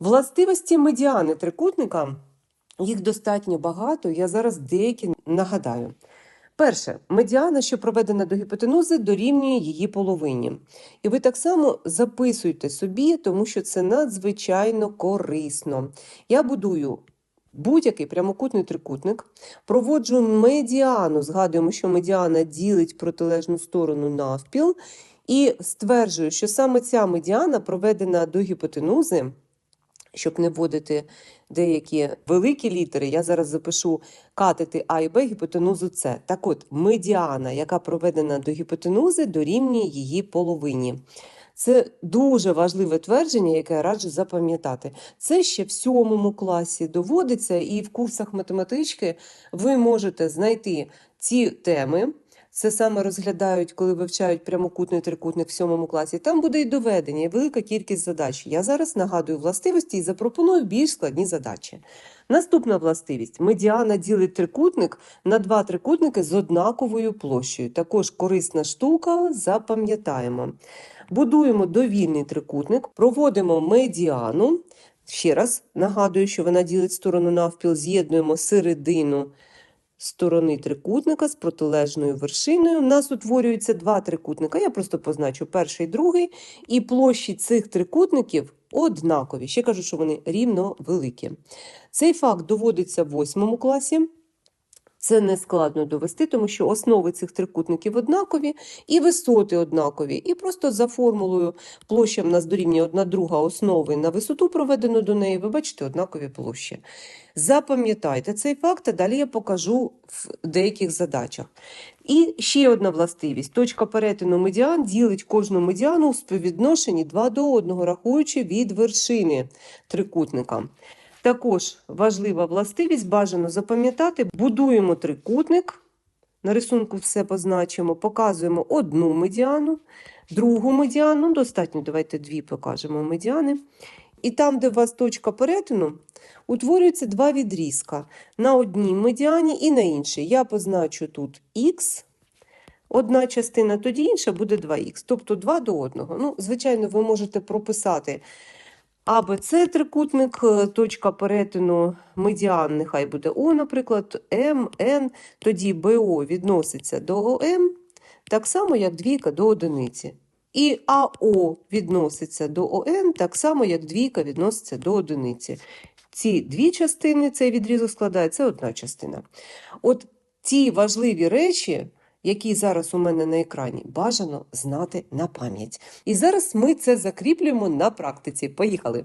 Властивості медіани трикутника, їх достатньо багато, я зараз деякі нагадаю. Перше, медіана, що проведена до гіпотенузи, дорівнює її половині. І ви так само записуйте собі, тому що це надзвичайно корисно. Я будую будь-який прямокутний трикутник, проводжу медіану, згадуємо, що медіана ділить протилежну сторону навпіл, і стверджую, що саме ця медіана проведена до гіпотенузи, щоб не вводити деякі великі літери, я зараз запишу катети А і Б гіпотенузу С. Так от, медіана, яка проведена до гіпотенузи, дорівнює її половині. Це дуже важливе твердження, яке я раджу запам'ятати. Це ще в сьомому класі доводиться, і в курсах математички ви можете знайти ці теми. Це саме розглядають, коли вивчають прямокутний трикутник в сьомому класі. Там буде і доведення, і велика кількість задач. Я зараз нагадую властивості і запропоную більш складні задачі. Наступна властивість: медіана ділить трикутник на два трикутники з однаковою площею. Також корисна штука, запам'ятаємо. Будуємо довільний трикутник, проводимо медіану. Ще раз нагадую, що вона ділить сторону навпіл, з'єднуємо середину сторони трикутника з протилежною вершиною. У нас утворюються два трикутника. Я просто позначу перший і другий, і площі цих трикутників однакові. Ще кажу, що вони рівно великі. Цей факт доводиться в восьмому класі. Це не складно довести, тому що основи цих трикутників однакові і висоти однакові. І просто за формулою площа в нас дорівнює одна друга основи на висоту, проведену до неї, ви бачите однакові площі. Запам'ятайте цей факт, а далі я покажу в деяких задачах. І ще одна властивість: точка перетину медіан ділить кожну медіану у співвідношенні 2 до 1, рахуючи від вершини трикутника. Також важлива властивість, бажано запам'ятати, будуємо трикутник, на рисунку все позначимо, показуємо одну медіану, другу медіану, достатньо, давайте дві покажемо медіани. І там, де у вас точка перетину, утворюються два відрізка. На одній медіані і на іншій. Я позначу тут х, одна частина, тоді інша буде 2х, тобто 2 до 1. Ну, звичайно, ви можете прописати АБЦ трикутник, е, точка перетину медіан, нехай буде О, наприклад, М, Н, тоді БО відноситься до ОМ, так само, як двійка до одиниці. І АО відноситься до ОН, так само, як двійка відноситься до одиниці. Ці дві частини, цей відрізок складає, це одна частина. От ті важливі речі, які зараз у мене на екрані, бажано знати на пам'ять. І зараз ми це закріплюємо на практиці. Поїхали!